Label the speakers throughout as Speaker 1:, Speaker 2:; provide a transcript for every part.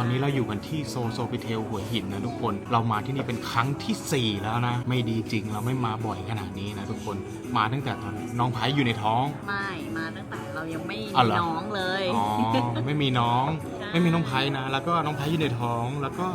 Speaker 1: ตอนนี้เราอยู่กันที่โซโซปิเทลหัวหินนะทุกคน เรามาที่นี่เป็นครั้งทีสี่4 แล้วนะ ไม่ดีจริงเราไม่มาบ่อยขนาดนี้นะทุกคน มาตั้งแต่ตอนน้องไพอยู่ในท้อง
Speaker 2: ไม่ มาตั้งแต่เรายังไม่
Speaker 1: อ๋อ
Speaker 2: มี
Speaker 1: เหรอ
Speaker 2: น้องเลย
Speaker 1: อ๋อ ไม่มีน้อง
Speaker 2: ใช่
Speaker 1: ไม่มีน้องไพนะ แล้วก็น้องไพอยู่ในท้อง แล้วก็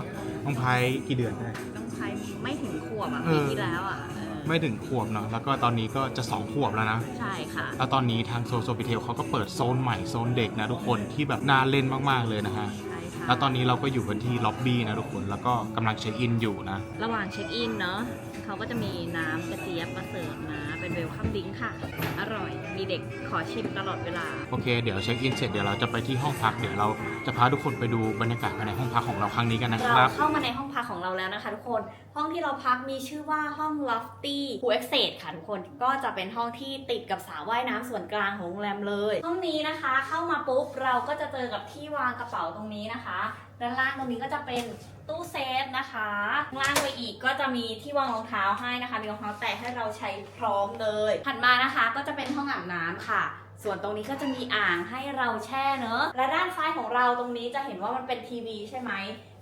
Speaker 1: น้องไพกี่เดือนได้
Speaker 2: น้องไพไม่ถึงขวบอะ
Speaker 1: เอ
Speaker 2: ปี
Speaker 1: อ
Speaker 2: ที่แล้วอะเออ
Speaker 1: ไม่ถึงขวบเนาะ แล้วก็ตอนนี้ก็จะสองขวบแล้วนะ
Speaker 2: ใช่ค่ะ
Speaker 1: แล้วตอนนี้ทางโซโซปิเทลเขาก็เปิดโซนใหม่โซนเด็กนะทุกคนที่แบบน่าเล่นมากๆเลยนะฮะ
Speaker 2: ใช่ค่ะ
Speaker 1: แล้วตอนนี้เราก็อยู่กันที่ล็อบบี้นะทุกคน แล้วก็กำลังเช็คอินอยู่นะ
Speaker 2: ระหว่างเช็คอินเนาะเขาก็จะมีน้ำกระเจี๊ยบมาเสิร์ฟนะ เป็นเวลคัมดิ้งค่ะ อร่อย มีเด็กขอชิมตลอดเวลา
Speaker 1: โอเค เดี๋ยวเช็คอินเสร็จเดี๋ยวเราจะไปที่ห้องพัก เดี๋ยวเราจะพาทุกคนไปดูบรรยากาศภายในห้องพักของเราครั้งนี้กันนะค
Speaker 2: เรา
Speaker 1: รับ
Speaker 2: เข้ามาในห้องพักของเราแล้วนะคะทุกคน ห้องที่เราพักมีชื่อว่าห้อง Lofty p o o l Access ค่ะทุกคน ก็จะเป็นห้องที่ติดกับสระว่ายน้ำส่วนกลางของโรงแรมเลย ห้องนี้นะคะ เข้ามาปุ๊บเราก็จะเจอกับที่วางกระเป๋าตรงนี้นะคะ ด้านล่างตรงนี้ก็จะเป็นตู้เซฟนะคะข้างล่างไปอีกก็จะมีที่วางรองเท้าให้นะคะ มีรองเท้าแตะให้เราใช้พร้อมเลยถัดมานะคะก็จะเป็นห้องอาบน้ำค่ะส่วนตรงนี้ก็จะมีอ่างให้เราแช่เนอะ และด้านซ้ายของเราตรงนี้จะเห็นว่ามันเป็นทีวีใช่ไหม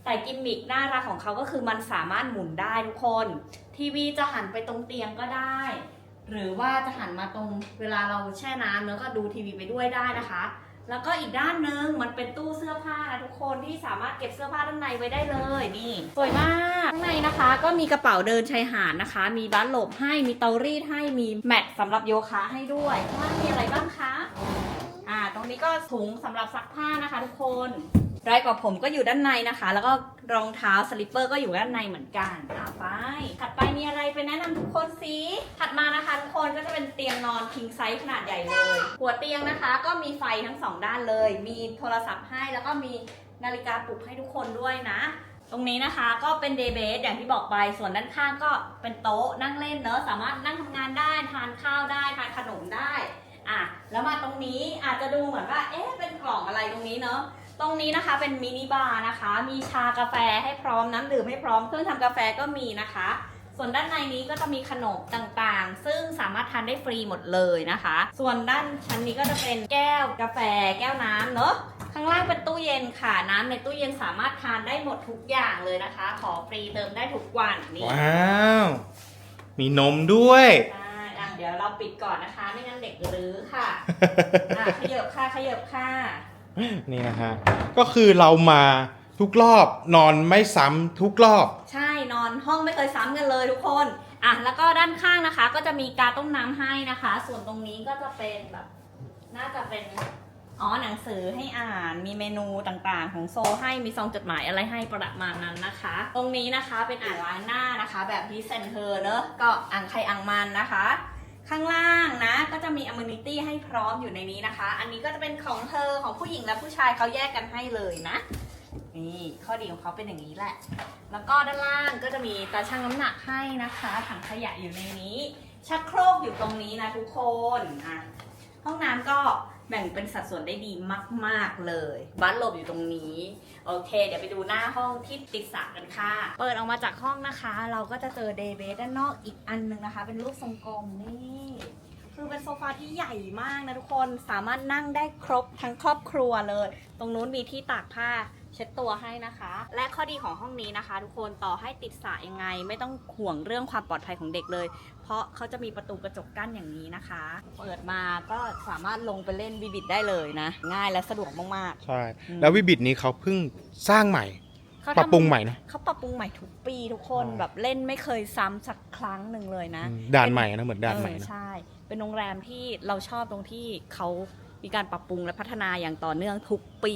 Speaker 2: แต่กิมมิกน่ารักของเขาก็คือมันสามารถหมุนได้ทุกคน ทีวีจะหันไปตรงเตียงก็ได้ หรือว่าจะหันมาตรงเวลาเราแช่น้ำแล้วก็ดูทีวีไปด้วยได้นะคะ แล้วก็อีกด้านหนึ่งมันเป็นตู้เสื้อผ้านะทุกคนที่สามารถเก็บเสื้อผ้าด้านในไว้ได้เลยนี่สวยมากข้างในนะคะ ก็มีกระเป๋าเดินชายหาดนะคะ มีบัสหลบให้มีเตารีดให้มีแมทสำหรับโยคะให้ด้วยข้างล่างมีอะไรบ้างคะอ่าตรงนี้ก็ถุงสำหรับซักผ้านะคะ ทุกคน รายกว่าผมก็อยู่ด้านในนะคะ แล้วก็รองเท้าสลิปเปอร์ก็อยู่ด้านในเหมือนกันอ่าไป ถัดไปมีอะไรไปแนะนำทุกคนสิถัดมานะคะทุกคนก็จะเป็นเตียงนอนคิงไซส์ขนาดใหญ่เลย หัวเตียงนะคะก็มีไฟทั้งสองด้านเลย มีโทรศัพท์ให้แล้วก็มีนาฬิกาปลุกให้ทุกคนด้วยนะตรงนี้นะคะก็เป็นเดย์เบสอย่างที่บอกไปส่วนด้านข้างก็เป็นโต๊ะนั่งเล่นเนอะสามารถนั่งทำงานได้ทานข้าวได้ทานขนมได้อะแล้วมาตรงนี้อาจจะดูเหมือนว่าเอ๊ะเป็นกล่องอะไรตรงนี้เนอะ ตรงนี้นะคะเป็นมินิบาร์นะคะ มีชากาแฟให้พร้อมน้ำดื่มให้พร้อมเครื่องทำกาแฟก็มีนะคะ ส่วนด้านในนี้ก็จะมีขนมต่างๆ ซึ่งสามารถทานได้ฟรีหมดเลยนะคะ ส่วนด้านชั้นนี้ก็จะเป็นแก้วกาแฟ แก้วน้ำเนอะข้างล่างเป็นตู้เย็นค่ะ น้ำในตู้เย็นสามารถทานได้หมดทุกอย่างเลยนะคะ ขอฟรีเติมได้ทุกวันนี่
Speaker 1: ว้าว มีนมด้วย
Speaker 2: ใช่อะเดี๋ยวเราปิดก่อนนะคะ ไม่งั้นเด็กรื้อค่ะ อะขยับค่ะขยับค่ะ
Speaker 1: นี่นะฮะ ก็คือเรามาทุกรอบนอนไม่ซ้ำทุกรอบ
Speaker 2: ใช่นอนห้องไม่เคยซ้ำกันเลยทุกคนอะแล้วก็ด้านข้างนะคะ ก็จะมีกาต้มน้ำให้นะคะ ส่วนตรงนี้ก็จะเป็นแบบ น่าจะเป็นอ๋อหนังสือให้อ่านมีเมนูต่างๆ ของโซให้มีซองจดหมายอะไรให้ประมาณนั้นนะคะ ตรงนี้นะคะเป็นอ่างล้างหน้านะคะ แบบพีเซนเฮอร์เนอะก็อ่างใครอ่างมันนะคะ ข้างล่างนะก็จะมี อ m ม n i t y ให้พร้อมอยู่ในนี้นะคะ อันนี้ก็จะเป็นของเธอของผู้หญิงและผู้ชายเขาแยกกันให้เลยนะ นี่ข้อดีของเขาเป็นอย่างนี้แหละ แล้วก็ด้านล่างก็จะมีตาชั่งน้ำหนักให้นะคะถังขยะอยู่ในนี้ ชักโครกอยู่ตรงนี้นะทุกคนอะห้องน้ำก็แบ่งเป็นสัดส่วนได้ดีมาก ๆ เลย บัสหลบอยู่ตรงนี้ โอเค เดี๋ยวไปดูหน้าห้องที่ติดสระกันค่ะ เปิดออกมาจากห้องนะคะ เราก็จะเจอเดย์เบสด้านนอกอีกอันนึงนะคะ เป็นรูปทรงกลมนี่ คือเป็นโซฟาที่ใหญ่มากนะทุกคนสามารถนั่งได้ครบทั้งครอบครัวเลย ตรงนู้นมีที่ตากผ้าเช็ดตัวให้นะคะ และข้อดีของห้องนี้นะคะ ทุกคนต่อให้ติดสระยังไง ไม่ต้องห่วงเรื่องความปลอดภัยของเด็กเลย เพราะเขาจะมีประตูกระจกกั้นอย่างนี้นะคะ เปิดมาก็สามารถลงไปเล่นบีบิดได้เลยนะ ง่ายและสะดวกมาก
Speaker 1: ใช่
Speaker 2: อืม
Speaker 1: แล้ววิบิตนี้เขาเพิ่งสร้างใหม่
Speaker 2: ๆเขาทำ
Speaker 1: ปรับปรุงใหม่นะ
Speaker 2: เขาปรับปรุงใหม่ทุกปีทุกคน
Speaker 1: อ๋อ
Speaker 2: แบบเล่นไม่เคยซ้ำสักครั้งหนึ่งเลยนะ
Speaker 1: อืมด่านใหม่นะ เหมือนด่านใหม่
Speaker 2: เออ
Speaker 1: นะ
Speaker 2: ใช่ เป็นโรงแรมที่เราชอบตรงที่เขามีการปรับปรุงและพัฒนาอย่างต่อเนื่องทุกปี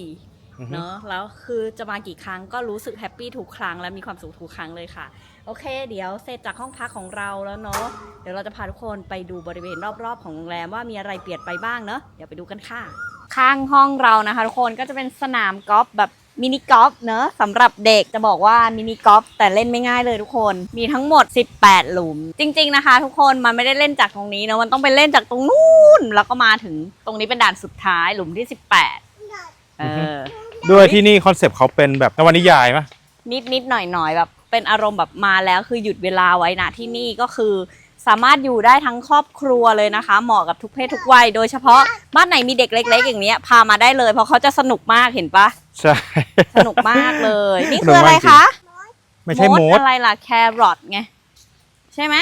Speaker 1: อือฮึ
Speaker 2: เนอะแล้วคือจะมากี่ครั้งก็รู้สึกแฮปปี้ทุกครั้งและมีความสุขทุกครั้งเลยค่ะ โอเค เดี๋ยวเสร็จจากห้องพักของเราแล้วเนาะเดี๋ยวเราจะพาทุกคนไปดูบริเวณรอบๆ ของโรงแรมว่ามีอะไรเปลี่ยนไปบ้างเนอะเดี๋ยวไปดูกันค่ะ ข้างห้องเรานะคะ ทุกคนก็จะเป็นสนามกอล์ฟแบบ มินิกอล์ฟเนอะสำหรับเด็กจะบอกว่ามินิกอล์ฟแต่เล่นไม่ง่ายเลยทุกคน มีทั้งหมด 18 หลุม จริง ๆนะคะ ทุกคนมันไม่ได้เล่นจากตรงนี้นะมันต้องไปเล่นจากตรงนู้นแล้วก็มาถึงตรงนี้เป็นด่านสุดท้ายหลุมที่ 18เออ
Speaker 1: ด้วยที่นี่คอนเซปต์เขาเป็นแบบนวนิยายปะ
Speaker 2: นิดนิดหน่อยหน่อยๆแบบเป็นอารมณ์แบบมาแล้วคือหยุดเวลาไว้นะที่นี่ก็คือ สามารถอยู่ได้ทั้งครอบครัวเลยนะคะ เหมาะกับทุกเพศทุกวัย โดยเฉพาะบ้านไหนมีเด็กเล็ก ๆ อย่างเนี้ยพามาได้เลย เพราะเขาจะสนุกมากเห็นปะ
Speaker 1: ใช่
Speaker 2: สนุกมากเลย นี่คืออะไรคะ
Speaker 1: ไม่ใช่มด
Speaker 2: อะไรล่ะแครอทไงใช่ไหม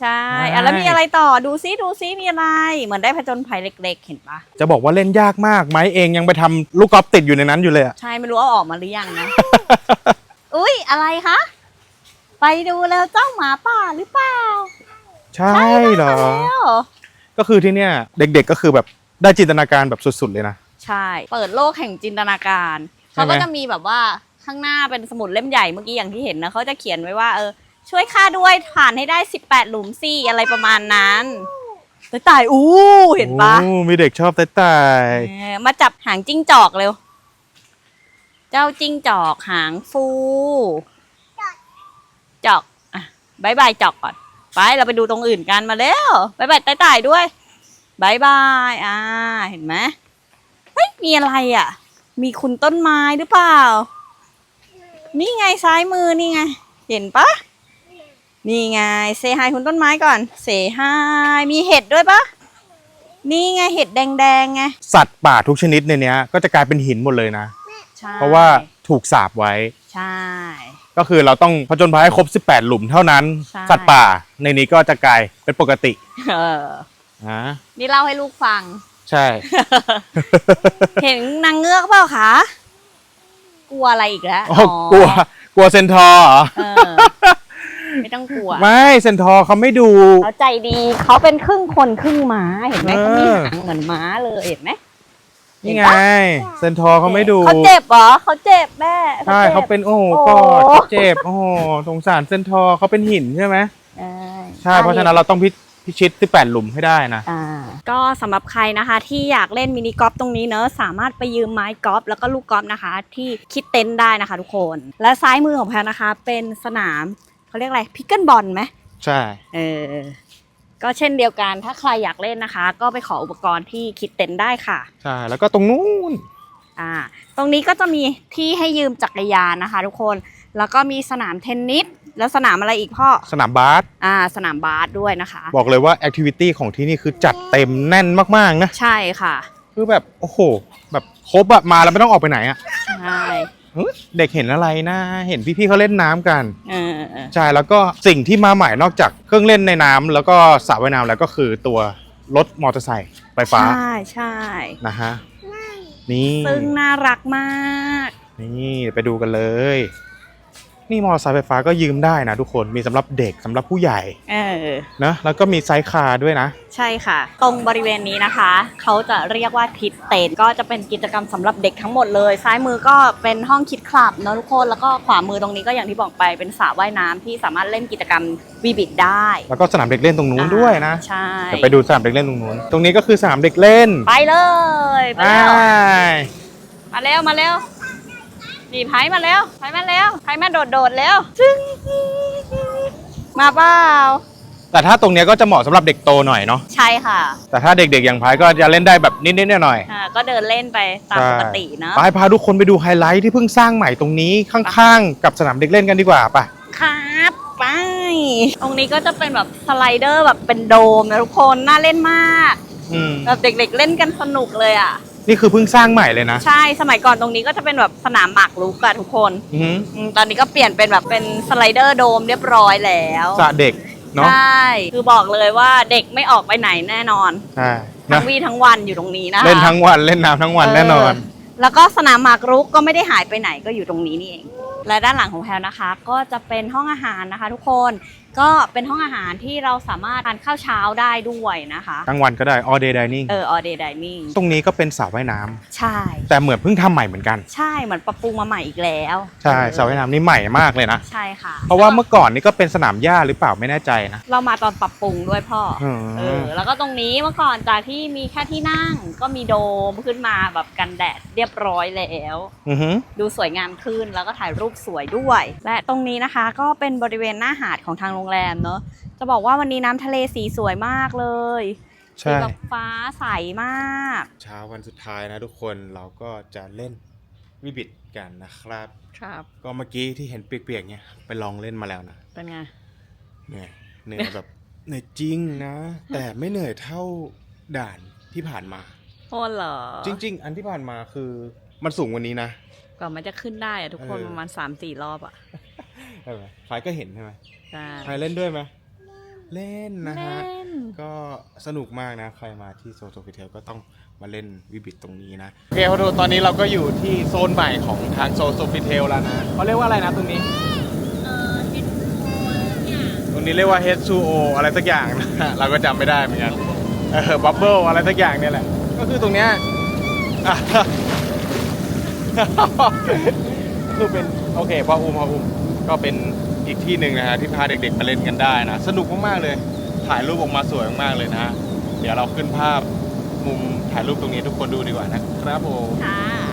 Speaker 2: ใช่
Speaker 1: ใช่
Speaker 2: อะแล้วมีอะไรต่อดูซิดูซิมีอะไร เหมือนได้ผจญภัยเล็ก ๆ เห็นปะ
Speaker 1: จะบอกว่าเล่นยากมาก ไม้เองยังไปทำลูกกอล์ฟติดอยู่ในนั้นอยู่เลยอะ
Speaker 2: ใช่ไม่รู้เอาออกมาหรือยังนะ อุ้ยอะไรคะ ไปดูแล้วเจ้าหมาป่าหรือเปล่า
Speaker 1: ใช่เหรอ
Speaker 2: แล้ว
Speaker 1: ก็คือที่เนี่ยเด็กๆก็คือแบบได้จินตนาการแบบสุดๆเลยนะ
Speaker 2: ใช่ เปิดโลกแห่งจินตนาการ
Speaker 1: ใช่
Speaker 2: เขา
Speaker 1: ไหม
Speaker 2: ก็จะมีแบบว่าข้างหน้าเป็นสมุดเล่มใหญ่เมื่อกี้อย่างที่เห็นนะเขาจะเขียนไว้ว่าเออช่วยค่าด้วยผ่านให้ได้ 18 หลุมซี่อะไรประมาณนั้นแต่ตายอู้เห็นปะ
Speaker 1: โอ้มีเด็กชอบแต่ตาย
Speaker 2: เออมาจับหางจิ้งจอกเร็ว เจ้าจิ้งจอกหางฟู จอกอะบายบายจอกก่อน ไปเราไปดูตรงอื่นกันมาแล้วบายบายตายตายด้วยบายบายอ่าเห็นไหมเฮ้ยมีอะไรอะ มีคุณต้นไม้หรือเปล่า นี่ไงซ้ายมือนี่ไง เห็นปะนี่ไงเซฮายคุณต้นไม้ก่อนเซฮายมีเห็ดด้วยปะนี่ไงเห็ดแดงๆไง
Speaker 1: สัตว์ป่าทุกชนิดในเนี้ยก็จะกลายเป็นหินหมดเลยนะ
Speaker 2: ใช่
Speaker 1: เพราะว่าถูกสาบไว้
Speaker 2: ใช่
Speaker 1: ก็คือเราต้องผจญภัยให้ครบ 18 หลุมเท่านั้น
Speaker 2: ใช่
Speaker 1: สัตว์ป่าในนี้ก็จะกลายเป็นปกติ
Speaker 2: เออ
Speaker 1: นะ
Speaker 2: นี่เล่าให้ลูกฟัง
Speaker 1: ใช่
Speaker 2: เห็นนางเงือกเปล่าคะ กลัวอะไรอีกแล้ว
Speaker 1: โอ้กลัวกลัวเซนทอร์เหรอ
Speaker 2: เออ ไม่ต้องกลัว
Speaker 1: ไม่เซนทอร์เขาไม่ดู
Speaker 2: เขาใจดี เขาเป็นครึ่งคนครึ่งม้า เห็นไหม
Speaker 1: เออ
Speaker 2: เขามีหางเหมือนม้าเลย เห็นไหม
Speaker 1: นี่ไง เซนทอร์เขาไม่ดู
Speaker 2: เขาเจ็บเหรอเขาเจ็บแม่
Speaker 1: ใช่
Speaker 2: จ็บ
Speaker 1: เขาเป็นโอ้โห
Speaker 2: โอ้
Speaker 1: กอดเขาเจ็บโอ้โหสงสารเซนทอร์เขาเป็นหินใช่ไหม
Speaker 2: ใช่
Speaker 1: ใช่เพราะฉะนั้นเราต้องพิพิชิต18หลุมให้ได้นะ
Speaker 2: อ่า ก็สำหรับใครนะคะที่อยากเล่นมินิกอล์ฟตรงนี้เนอะสามารถไปยืมไม้กอล์ฟแล้วก็ลูกกอล์ฟนะคะ ที่คิดเต็นท์ได้นะคะทุกคน และซ้ายมือของแพรนะคะ เป็นสนามเขาเรียกอะไรพิกเกิลบอลไหม
Speaker 1: ใช่
Speaker 2: เออ ก็เช่นเดียวกันถ้าใครอยากเล่นนะคะ ก็ไปขออุปกรณ์ที่คิดเต็นท์ได้ค่ะ
Speaker 1: ใช่ แล้วก็ตรงนู้น
Speaker 2: อ่าตรงนี้ก็จะมีที่ให้ยืมจักรยานนะคะ ทุกคนแล้วก็มีสนามเทนนิสแล้วสนามอะไรอีกพ่อ
Speaker 1: สนามบาส
Speaker 2: อ่าสนามบาสด้วยนะคะ
Speaker 1: บอกเลยว่าแอคทิวิตี้ของที่นี่คือจัดเต็มแน่นมากๆนะ
Speaker 2: ใช่ค่ะ
Speaker 1: คือแบบ โอ้โห แบบครบอะมาแล้วไม่ต้องออกไปไหนอะ
Speaker 2: ใช่
Speaker 1: เฮ้ยเด็กเห็นอะไรนะ เห็นพี่ๆเขาเล่นน้ำกัน
Speaker 2: เออเออ
Speaker 1: ใช่ แล้วก็สิ่งที่มาใหม่นอกจากเครื่องเล่นในน้ำแล้วก็สระว่ายน้ำแล้วก็คือตัวรถมอเตอร์ไซค์ไฟฟ้า
Speaker 2: ใช่ใช่
Speaker 1: นะฮะนี่
Speaker 2: ซึ่งน่ารักมาก
Speaker 1: นี่ไปดูกันเลย นี่มอเตอร์ไซค์ไฟฟ้าก็ยืมได้นะทุกคนมีสำหรับเด็กสำหรับผู้ใหญ่
Speaker 2: เออ
Speaker 1: นะแล้วก็มีไซส์คาร์ด้วยนะ
Speaker 2: ใช่ค่ะ ตรงบริเวณนี้นะคะ เขาจะเรียกว่าทิศเตนก็จะเป็นกิจกรรมสำหรับเด็กทั้งหมดเลย ซ้ายมือก็เป็นห้องคิดคลับเนอะทุกคน แล้วก็ขวามือตรงนี้ก็อย่างที่บอกไปเป็นสระว่ายน้ำที่สามารถเล่นกิจกรรมวีบิดได้
Speaker 1: แล้วก็สนามเด็กเล่นตรงนู้นด้วยนะ
Speaker 2: ใช่
Speaker 1: เดี๋ยวไปดูสนามเด็กเล่นตรงนู้นตรงนี้ก็คือสนามเด็กเล่น
Speaker 2: ไปเลยไป
Speaker 1: อ่า
Speaker 2: แล้วมาเร็วมาเร็ว นี่ไผ่มาเร็วไผ่มาเร็วไผ่มาโดดโดดๆเร็วจึ้งมาเปล่า
Speaker 1: แต่ถ้าตรงเนี้ยก็จะเหมาะสำหรับเด็กโตหน่อยเนาะ
Speaker 2: ใช่ค่ะ
Speaker 1: แต่ถ้าเด็กๆอย่างพายก็จะเล่นได้แบบนิดๆหน่อย
Speaker 2: อ่าก็เดินเล่นไป
Speaker 1: ๆ
Speaker 2: ตาม
Speaker 1: ใช่
Speaker 2: ปกติเนอะ
Speaker 1: ไปพาทุกคนไปดูไฮไลท์ที่เพิ่งสร้างใหม่ตรงนี้ข้างๆ กับสนามเด็กเล่นกันดีกว่าป่ะ
Speaker 2: ครับไปตรงนี้ก็จะเป็นแบบสไลเดอร์แบบเป็นโดมนะทุกคนน่าเล่นมาก
Speaker 1: อืม
Speaker 2: แบบเด็กๆเล่นกันสนุกเลยอะ
Speaker 1: นี่คือเพิ่งสร้างใหม่เลยนะ
Speaker 2: ใช่สมัยก่อนตรงนี้ก็จะเป็นแบบสนามหมากรุกอะทุกคน
Speaker 1: อือหือ
Speaker 2: อืมตอนนี้ก็เปลี่ยนเป็นแบบเป็นสไลเดอร์โดมเรียบร้อยแล้ว
Speaker 1: สระเด็กเนาะ
Speaker 2: ใช่คือบอกเลยว่าเด็กไม่ออกไปไหนแน่นอน
Speaker 1: ใช่
Speaker 2: ทั้
Speaker 1: นะ
Speaker 2: งวี่ทั้งวันอยู่ตรงนี้นะคะ
Speaker 1: เล่นทั้งวันเล่นน้ำทั้งวันแน่นอน
Speaker 2: เแล้วก็สนามหมากรุกก็ไม่ได้หายไปไหนก็อยู่ตรงนี้นี่เอง และด้านหลังของแพลนะคะ ก็จะเป็นห้องอาหารนะคะ ทุกคน ก็เป็นห้องอาหารที่เราสามารถทานข้าวเช้าได้ด้วยนะคะ
Speaker 1: ทั้งวันก็ได้ all day dining
Speaker 2: เออ all day dining
Speaker 1: ตรงนี้ก็เป็นสระว่ายน้ำ
Speaker 2: ใช่
Speaker 1: แต่เหมือนเพิ่งทำใหม่เหมือนกัน
Speaker 2: ใช่เหมือนปรับปรุงมาใหม่อีกแล้ว
Speaker 1: ใช่สระว่ายน้ำนี่ใหม่มากเลยนะ
Speaker 2: ใช่ค่ะ
Speaker 1: เพราะว่าเมื่อก่อนนี่ก็เป็นสนามหญ้าหรือเปล่าไม่แน่ใจนะ
Speaker 2: เรามาตอนปรับปรุงด้วยพ่ออ
Speaker 1: อืม
Speaker 2: เออ แล้วก็ตรงนี้เมื่อก่อนจากที่มีแค่ที่นั่ง ก็มีโดมขึ้นมาแบบกันแดดเรียบร้อยแล้ว
Speaker 1: อือหือ
Speaker 2: ดูสวยงามขึ้นแล้วก็ถ่ายรูปสวยด้วย และตรงนี้นะคะก็เป็นบริเวณหน้าหาดของทางโรงแรมเนอะจะบอกว่าวันนี้น้ำทะเลสีสวยมากเลยสี
Speaker 1: ใช่
Speaker 2: แบบฟ้าใสมาก
Speaker 1: เช้าวันสุดท้ายนะทุกคนเราก็จะเล่นวิบิดกันนะครับ
Speaker 2: ครับ
Speaker 1: ก็เมื่อกี้ที่เห็นเปียกๆเนี่ยไปลองเล่นมาแล้วนะ
Speaker 2: เป็นไง
Speaker 1: เนี่ยเหนื่อยแบบเหนื่อยจริงนะ แต่ไม่เหนื่อยเท่าด่านที่ผ่านมา
Speaker 2: โอ้เหรอ
Speaker 1: จริง ๆ อันที่ผ่านมาคือมันสูงกว่านี้นะ
Speaker 2: กว่ามันจะขึ้นได้อะทุกคน
Speaker 1: เออ
Speaker 2: ประมาณสามสี่รอบอะ
Speaker 1: ใช่ไหมไฟก็เห็นใช่ไหม
Speaker 2: ใช่
Speaker 1: ไฟเล่นด้วยไหมเล่นนะ
Speaker 2: เล่
Speaker 1: ฮะ
Speaker 2: น
Speaker 1: ก็สนุกมากนะ ใครมาที่โซโซฟิเทลก็ต้องมาเล่นวิบิตตรงนี้นะโอเคพอดูตอนนี้เราก็อยู่ที่โซนใหม่ของทางโซโซฟิเทลแล้วนะเขาเรียกว่าอะไรนะตรงนี้
Speaker 2: เออเห็นเนี่ย
Speaker 1: ตรงนี้เรียกว่า H2O อะไรสักอย่างนะ เราก็จำไม่ได้เหมือนกัน เออบับเบิลอะไรสักอย่างเนี่ยแหละ ก็คือตรงเนี้ยอะ คือเป็น โอเคพ่ออุ้มพ่ออุ้ม ก็เป็นอีกที่หนึ่งนะฮะที่พาเด็กๆมาเล่นกันได้นะ สนุกมากๆเลย ถ่ายรูปออกมาสวยมากๆเลยนะ เดี๋ยวเราขึ้นภาพมุมถ่ายรูปตรงนี้ทุกคนดูดีกว่านะครับผม
Speaker 2: ค่ะ